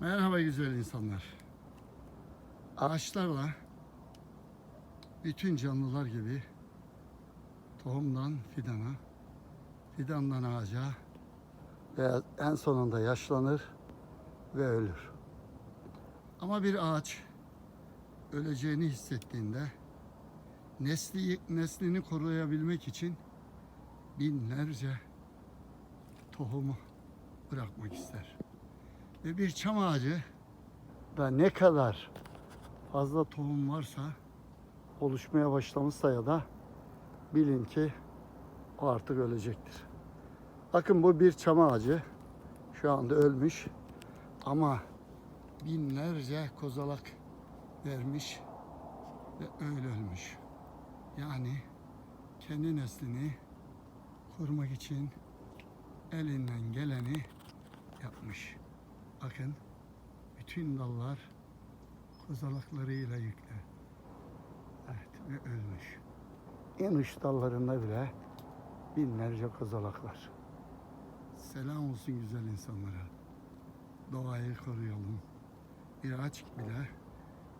Merhaba güzel insanlar. Ağaçlarla bütün canlılar gibi tohumdan fidana, fidandan ağaca ve en sonunda yaşlanır ve ölür. Ama bir ağaç öleceğini hissettiğinde nesli, neslini koruyabilmek için binlerce tohumu bırakmak ister. Ve bir çam ağacı da ne kadar fazla tohum varsa oluşmaya başlamışsa ya da bilin ki o artık ölecektir. Bakın bu bir çam ağacı şu anda ölmüş ama binlerce kozalak vermiş ve öyle ölmüş. Yani kendi neslini korumak için elinden geleni yapmış. Bakın bütün dallar kozalaklarıyla yüklü. Evet ve ölmüş. En uç dallarında bile binlerce kozalak var. Selam olsun güzel insanlara. Doğayı koruyalım. Bir ağaç bile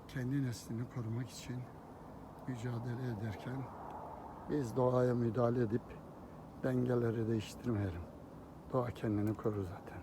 kendi neslini korumak için mücadele ederken biz doğaya müdahale edip dengeleri değiştirmeyelim. Doğa kendini korur zaten.